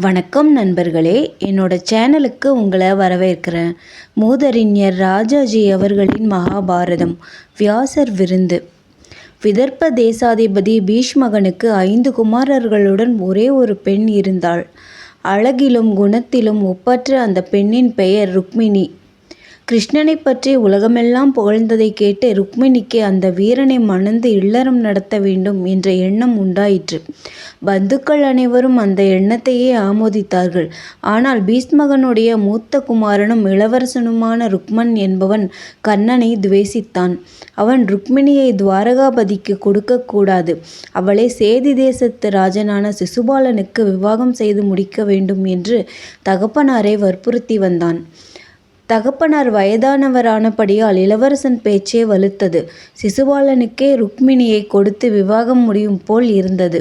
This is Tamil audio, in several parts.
வணக்கம் நண்பர்களே. என்னோட சேனலுக்கு உங்களை வரவேற்கிறேன். மூதறிஞர் ராஜாஜி அவர்களின் மகாபாரதம் வியாசர் விருந்து. விதர்ப்ப தேசாதிபதி பீஷ்மகனுக்கு ஐந்து குமாரர்களுடன் ஒரே ஒரு பெண் இருந்தாள். அழகிலும் குணத்திலும் ஒப்பற்ற அந்த பெண்ணின் பெயர் ருக்மிணி. கிருஷ்ணனைப் பற்றி உலகமெல்லாம் புகழ்ந்ததை கேட்டு ருக்மிணிக்கு அந்த வீரனை மணந்து இல்லறம் நடத்த வேண்டும் என்ற எண்ணம் உண்டாயிற்று. பந்துக்கள் அனைவரும் அந்த எண்ணத்தையே ஆமோதித்தார்கள். ஆனால் பீஷ்மகனுடைய மூத்த குமாரனும் இளவரசனுமான ருக்மன் என்பவன் கண்ணனை துவேசித்தான் அவன் ருக்மிணியை துவாரகாபதிக்கு கொடுக்கக்கூடாது அவளை சேதி தேசத்து ராஜனான சிசுபாலனுக்கு விவாகம் செய்து முடிக்க வேண்டும் என்று தகப்பனாரை வற்புறுத்தி வந்தான். தகப்பனார் வயதானவரானபடியால் இளவரசன் பேச்சே வலுத்தது. சிசுபாலனுக்கே ருக்மிணியை கொடுத்து விவாகம் முடியும் போல் இருந்தது.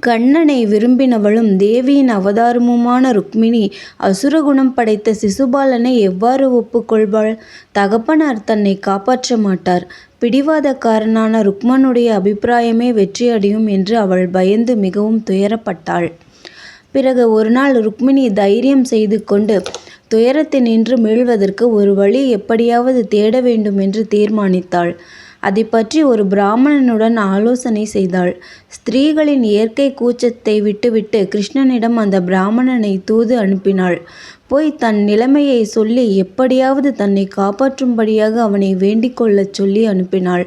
கண்ணனை விரும்பினவளும் தேவியின் அவதாரமுமான ருக்மிணி அசுரகுணம் படைத்த சிசுபாலனை எவ்வாறு ஒப்புக்கொள்வாள்? தகப்பனார் தன்னை காப்பாற்ற மாட்டார். பிடிவாதக்காரனான ருக்மனுடைய அபிப்பிராயமே வெற்றியடையும் என்று அவள் பயந்து மிகவும் துயரப்பட்டாள். பிறகு ஒரு நாள் ருக்மிணி தைரியம் செய்து கொண்டு துயரத்தினின்று மீள்வதற்கு ஒரு வழி எப்படியாவது தேட வேண்டும் என்று தீர்மானித்தாள். அதை பற்றி ஒரு பிராமணனுடன் ஆலோசனை செய்தாள். ஸ்திரீகளின் இயற்கை கூச்சத்தை விட்டுவிட்டு கிருஷ்ணனிடம் அந்த பிராமணனை தூது அனுப்பினாள். போய் தன் நிலைமையை சொல்லி எப்படியாவது தன்னை காப்பாற்றும்படியாக அவனை வேண்டிக் கொள்ளச் சொல்லி அனுப்பினாள்.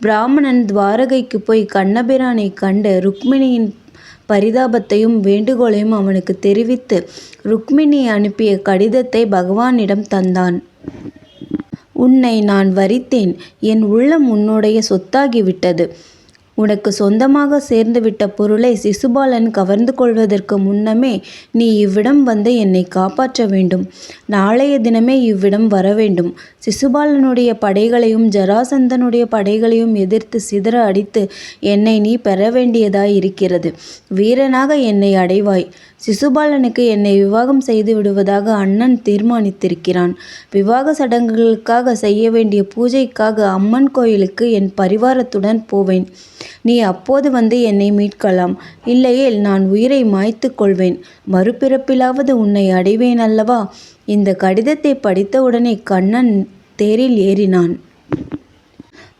பிராமணன் துவாரகைக்கு போய் கண்ணபிரானை கண்டு ருக்மிணியின் பரிதாபத்தையும் வேண்டுகோளையும் அவனுக்கு தெரிவித்து ருக்மிணி அனுப்பிய கடிதத்தை பகவானிடம் தந்தான். உன்னை நான் வரித்தேன். என் உள்ளம் உன்னுடைய சொத்தாகிவிட்டது. உனக்கு சொந்தமாக சேர்ந்துவிட்ட பொருளை சிசுபாலன் கவர்ந்து கொள்வதற்கு முன்னமே நீ இவ்விடம் வந்து என்னை காப்பாற்ற வேண்டும். நாளைய தினமே இவ்விடம் வர வேண்டும். சிசுபாலனுடைய படைகளையும் ஜராசந்தனுடைய படைகளையும் எதிர்த்து சிதற அடித்து என்னை நீ பெற வேண்டியதாய் இருக்கிறது வீரனாக என்னை அடைவாய். சிசுபாலனுக்கு என்னை விவாகம் செய்து விடுவதாக அண்ணன் தீர்மானித்திருக்கிறான். விவாக சடங்குகளுக்காக செய்ய வேண்டிய பூஜைக்காக அம்மன் கோயிலுக்கு என் பரிவாரத்துடன் போவேன். நீ அப்போது வந்து என்னை மீட்கலாம். இல்லையேல் நான் உயிரை மாய்த்து கொள்வேன். மறுபிறப்பிலாவது உன்னை அடைவேன் அல்லவா? இந்த கடிதத்தை படித்தவுடனே கண்ணன் தேரில் ஏறினான்.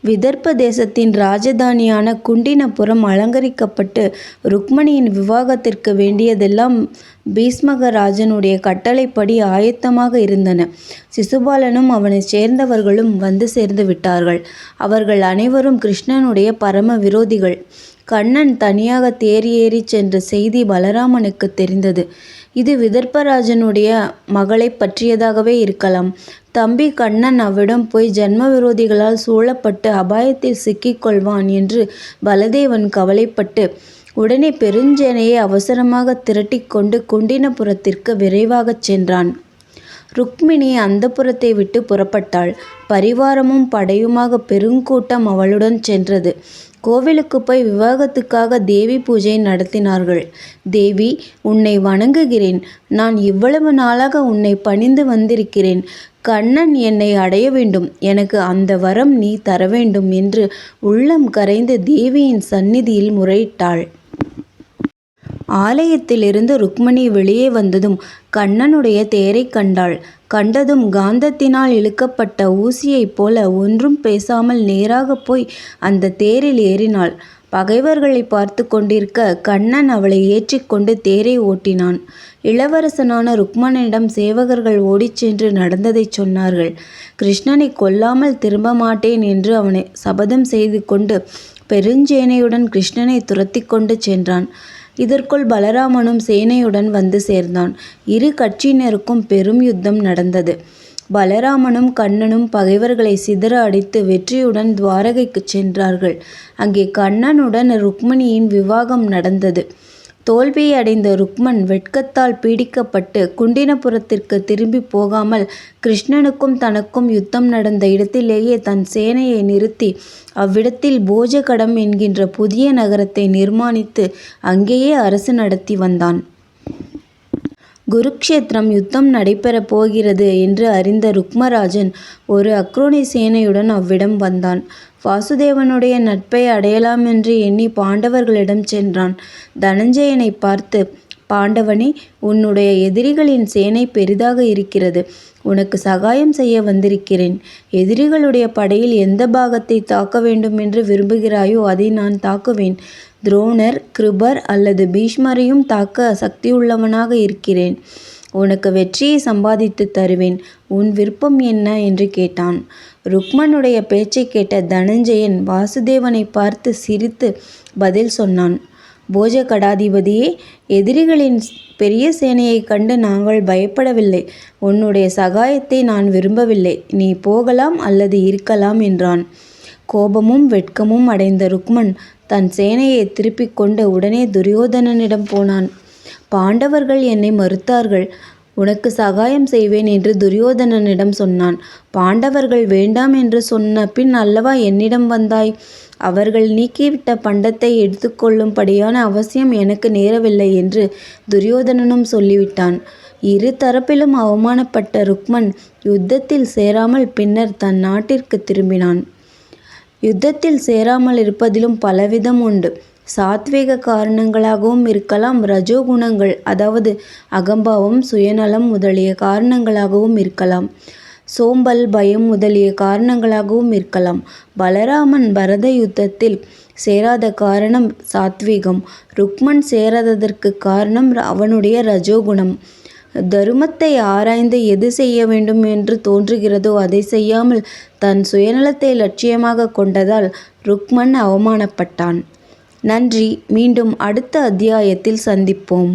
விதர்ப்ப தேசத்தின் ராஜதானியான குண்டினபுரம் அலங்கரிக்கப்பட்டு ருக்மணியின் விவாகத்திற்கு வேண்டியதெல்லாம் பீஷ்மகராஜனுடைய கட்டளைப்படி ஆயத்தமாக இருந்தன. சிசுபாலனும் அவனை சேர்ந்தவர்களும் வந்து சேர்ந்து விட்டார்கள். அவர்கள் அனைவரும் கிருஷ்ணனுடைய பரம விரோதிகள். கண்ணன் தனியாக தேர் ஏறி சென்ற செய்தி பலராமனுக்கு தெரிந்தது. இது விதர்ப்பராஜனுடைய மகளை பற்றியதாகவே இருக்கலாம். தம்பி கண்ணன் அவ்விடம் போய் ஜென்ம விரோதிகளால் சூழப்பட்டு அபாயத்தில் சிக்கிக்கொள்வான் என்று பலதேவன் கவலைப்பட்டு உடனே பெருஞ்சேனையை அவசரமாக திரட்டிக்கொண்டு குண்டினபுரத்திற்கு விரைவாகச் சென்றான். ருக்மிணி அந்தப்புறத்தை விட்டு புறப்பட்டாள். பரிவாரமும் படையுமாக பெருங்கூட்டம் அவளுடன் சென்றது. கோவிலுக்கு போய் விவாகத்துக்காக தேவி பூஜை நடத்தினார்கள். தேவி உன்னை வணங்குகிறேன். நான் இவ்வளவு நாளாக உன்னை பணிந்து வந்திருக்கிறேன். கண்ணன் என்னை அடைய வேண்டும். எனக்கு அந்த வரம் நீ தர வேண்டும் என்று உள்ளம் கரைந்து தேவியின் சந்நிதியில் முறையிட்டாள். ஆலயத்திலிருந்து ருக்மணி வெளியே வந்ததும் கண்ணனுடைய தேரைக் கண்டாள். கண்டதும் காந்தத்தினால் இழுக்கப்பட்ட ஊசியைப் போல ஒன்றும் பேசாமல் நேராகப் போய் அந்த தேரில் ஏறினாள். பகைவர்களை பார்த்து கொண்டிருக்க கண்ணன் அவளை ஏற்றிக்கொண்டு தேரை ஓட்டினான். இளவரசனான ருக்மணனிடம் சேவகர்கள் ஓடிச் சென்று நடந்ததைச் சொன்னார்கள். கிருஷ்ணனை கொல்லாமல் திரும்ப மாட்டேன் என்று அவனை சபதம் செய்து கொண்டு பெருஞ்சேனையுடன் கிருஷ்ணனை துரத்தி கொண்டு சென்றான். இதற்குள் பலராமனும் சேனையுடன் வந்து சேர்ந்தான். இரு கட்சியினருக்கும் பெரும் யுத்தம் நடந்தது. பலராமனும் கண்ணனும் பகைவர்களை சிதற அடித்து வெற்றியுடன் துவாரகைக்கு சென்றார்கள். அங்கே கண்ணனுடன் ருக்மணியின் விவாகம் நடந்தது. தோல்வியை அடைந்த ருக்மன் வெட்கத்தால் பீடிக்கப்பட்டு குண்டினபுரத்திற்கு திரும்பி போகாமல் கிருஷ்ணனுக்கும் தனக்கும் யுத்தம் நடந்த இடத்திலேயே தன் சேனையை நிறுத்தி அவ்விடத்தில் போஜகடம் என்கின்ற புதிய நகரத்தை நிர்மாணித்து அங்கேயே அரசு நடத்தி வந்தான். குருக்ஷேத்திரம் யுத்தம் நடைபெறப் போகிறது என்று அறிந்த ருக்மராஜன் ஒரு அக்ரோனி சேனையுடன் அவ்விடம் வந்தான். வாசுதேவனுடைய நட்பை அடையலாமென்று எண்ணி பாண்டவர்களிடம் சென்றான். தனஞ்சயனை பார்த்து பாண்டவனே உன்னுடைய எதிரிகளின் சேனை பெரிதாக இருக்கிறது. உனக்கு சகாயம் செய்ய வந்திருக்கிறேன். எதிரிகளுடைய படையில் எந்த பாகத்தை தாக்க வேண்டும் என்று விரும்புகிறாயோ அதை நான் தாக்குவேன். துரோணர் கிருபர் அல்லது பீஷ்மரையும் தாக்க சக்தியுள்ளவனாக இருக்கிறேன். உனக்கு வெற்றியை சம்பாதித்து தருவேன். உன் விருப்பம் என்ன? என்று கேட்டான். ருக்மனுடைய பேச்சை கேட்ட தனஞ்சயன் வாசுதேவனை பார்த்து சிரித்து பதில் சொன்னான். போஜகடாதிபதியே எதிரிகளின் பெரிய சேனையைக் கண்டு நாங்கள் பயப்படவில்லை. உன்னுடைய சகாயத்தை நான் விரும்பவில்லை. நீ போகலாம் அல்லது இருக்கலாம் என்றான். கோபமும் வெட்கமும் அடைந்த ருக்மன் தன் சேனையை திருப்பிக் கொண்டு உடனே துரியோதனனிடம் போனான். பாண்டவர்கள் என்னை மறுத்தார்கள். உனக்கு சகாயம் செய்வேன் என்று துரியோதனனிடம் சொன்னான். பாண்டவர்கள் வேண்டாம் என்று சொன்ன பின் அல்லவா என்னிடம் வந்தாய்? அவர்கள் நீக்கிவிட்ட பண்டத்தை எடுத்துக்கொள்ளும்படியான அவசியம் எனக்கு நேரவில்லை என்று துரியோதனனும் சொல்லிவிட்டான். இரு தரப்பிலும் அவமானப்பட்ட ருக்மன் யுத்தத்தில் சேராமல் பின்னர் தன் நாட்டிற்கு திரும்பினான். யுத்தத்தில் சேராமல் இருப்பதிலும் பலவிதம் உண்டு. சாத்வீக காரணங்களாகவும் இருக்கலாம் ரஜோகுணங்கள் அதாவது அகம்பாவம் சுயநலம் முதலிய காரணங்களாகவும் இருக்கலாம். சோம்பல் பயம் முதலிய காரணங்களாகவும் இருக்கலாம். பலராமன் பரத யுத்தத்தில் சேராத காரணம் சாத்வீகம். ருக்மன் சேராததற்கு காரணம் அவனுடைய ரஜோகுணம். தருமத்தை ஆராய்ந்து எது செய்ய வேண்டும் என்று தோன்றுகிறதோ அதை செய்யாமல் தன் சுயநலத்தை லட்சியமாக கொண்டதால் ருக்மன் அவமானப்பட்டான். நன்றி. மீண்டும் அடுத்த அத்தியாயத்தில் சந்திப்போம்.